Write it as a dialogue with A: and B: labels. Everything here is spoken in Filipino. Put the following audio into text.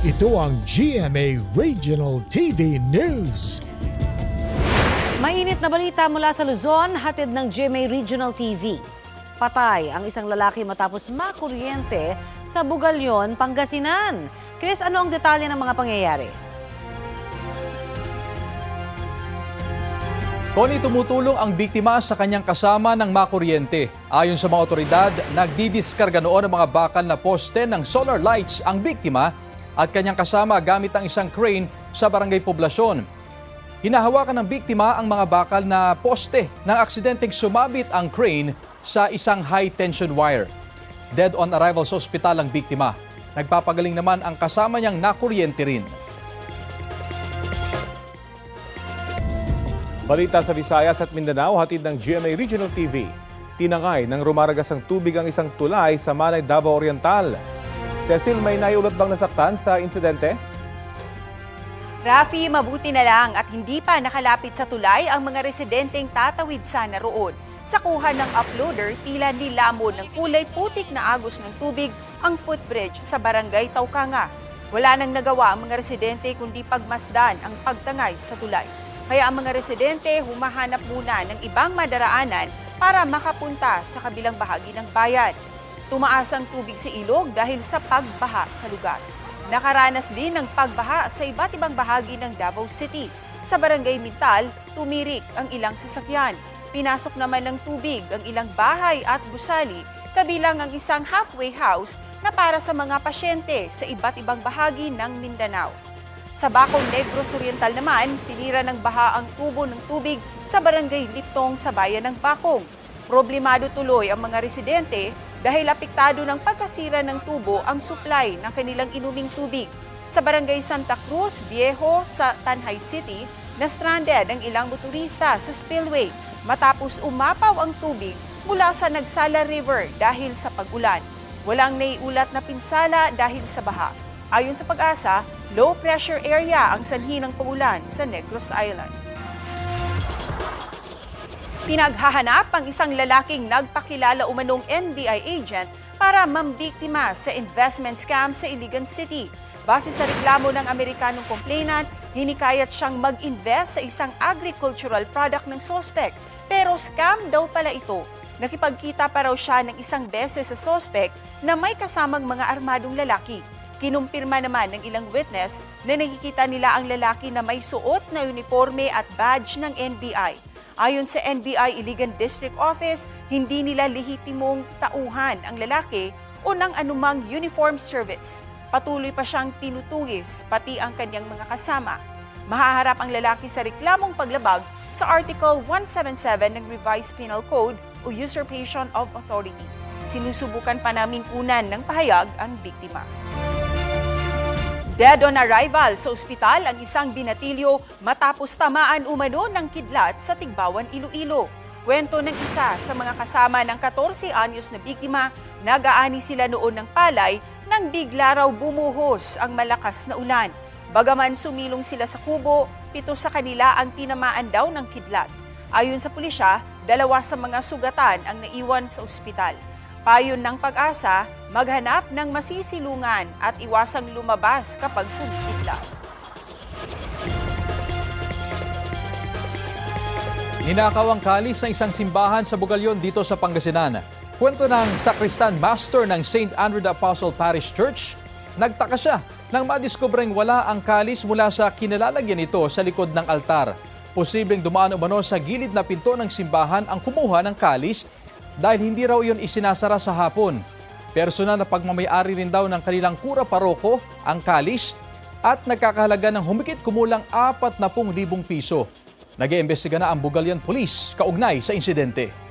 A: Ito ang GMA Regional TV News.
B: Mainit na balita mula sa Luzon, hatid ng GMA Regional TV. Patay ang isang lalaki matapos makuryente sa Bugalyon, Pangasinan. Chris, ano ang detalye ng mga pangyayari?
C: Koni tumutulong ang biktima sa kanyang kasama ng makuryente. Ayon sa mga otoridad, nagdidiskarga noon ng mga bakal na poste ng solar lights ang biktima at kanyang kasama gamit ang isang crane sa barangay Poblasyon. Hinahawakan ng biktima ang mga bakal na poste nang aksidenteng sumabit ang crane sa isang high-tension wire. Dead on arrival sa ospital ang biktima. Nagpapagaling naman ang kasama niyang nakuryente rin.
D: Balita sa Visayas at Mindanao, hatid ng GMA Regional TV. Tinangay ng rumaragas ng tubig ang isang tulay sa Manay, Davao Oriental. Cecil, may naiulat bang nasaktan sa insidente?
E: Rafi, mabuti na lang at hindi pa nakalapit sa tulay ang mga residenteng tatawid sana roon. Sa kuha ng uploader, tila nilamon ng kulay putik na agos ng tubig ang footbridge sa barangay Taukanga. Wala nang nagawa ang mga residente kundi pagmasdan ang pagtangay sa tulay. Kaya ang mga residente humahanap muna ng ibang madaraanan para makapunta sa kabilang bahagi ng bayan. Tumaas ang tubig sa ilog dahil sa pagbaha sa lugar. Nakaranas din ng pagbaha sa iba't ibang bahagi ng Davao City. Sa barangay Mintal, tumirik ang ilang sasakyan. Pinasok naman ng tubig ang ilang bahay at gusali, kabilang ang isang halfway house na para sa mga pasyente sa iba't ibang bahagi ng Mindanao. Sa Bacong Negros Oriental naman, sinira ng baha ang tubo ng tubig sa barangay Liptong sa bayan ng Bacong. Problemado tuloy ang mga residente dahil apektado ng pagkasira ng tubo ang supply ng kanilang inuming tubig. Sa barangay Santa Cruz, Viejo sa Tanhay City, na stranded ang ilang motorista sa spillway matapos umapaw ang tubig mula sa Nagsala River dahil sa pag-ulan. Walang naiulat na pinsala dahil sa baha. Ayon sa pag-asa, low pressure area ang sanhi ng pagulan sa Negros Island. Pinaghahanap ang isang lalaking nagpakilala umanong NBI agent para mambiktima sa investment scam sa Iligan City. Base sa reklamo ng Amerikanong complainant, hinikayat siyang mag-invest sa isang agricultural product ng sospek. Pero scam daw pala ito. Nakipagkita pa raw siya ng isang beses sa sospek na may kasamang mga armadong lalaki. Kinumpirma naman ng ilang witness na nakikita nila ang lalaki na may suot na uniforme at badge ng NBI. Ayon sa NBI Iligan District Office, hindi nila lehitimong tauhan ang lalaki o ng anumang uniform service. Patuloy pa siyang tinutugis, pati ang kanyang mga kasama. Mahaharap ang lalaki sa reklamong paglabag sa Article 177 ng Revised Penal Code o Usurpation of Authority. Sinusubukan pa naming kunan ng pahayag ang biktima. Dead on arrival sa ospital ang isang binatilyo matapos tamaan umano ng kidlat sa Tigbawan, Iloilo. Kwento ng isa sa mga kasama ng 14 anyos na biktima, nagaani sila noon ng palay nang bigla raw bumuhos ang malakas na ulan. Bagaman sumilong sila sa kubo, pito sa kanila ang tinamaan daw ng kidlat. Ayon sa pulisya, dalawa sa mga sugatan ang naiwan sa ospital. Payon ng pag-asa, maghanap ng masisilungan at iwasang lumabas kapag kumikidlat.
C: Ninakaw ang kalis ng isang simbahan sa Bugalyon dito sa Pangasinan. Kwento ng sakristan master ng St. Andrew the Apostle Parish Church, nagtaka siya nang madiskubreng wala ang kalis mula sa kinalalagyan nito sa likod ng altar. Posibleng dumaan umano sa gilid na pinto ng simbahan ang kumuha ng kalis dahil hindi raw iyon isinasara sa hapon. Personal na pagmamayari rin daw ng kanilang kura paroko ang kalis at nagkakahalaga ng humikit kumulang 40,000 piso. Nag-iimbestiga na ang Bugalyan Police kaugnay sa insidente.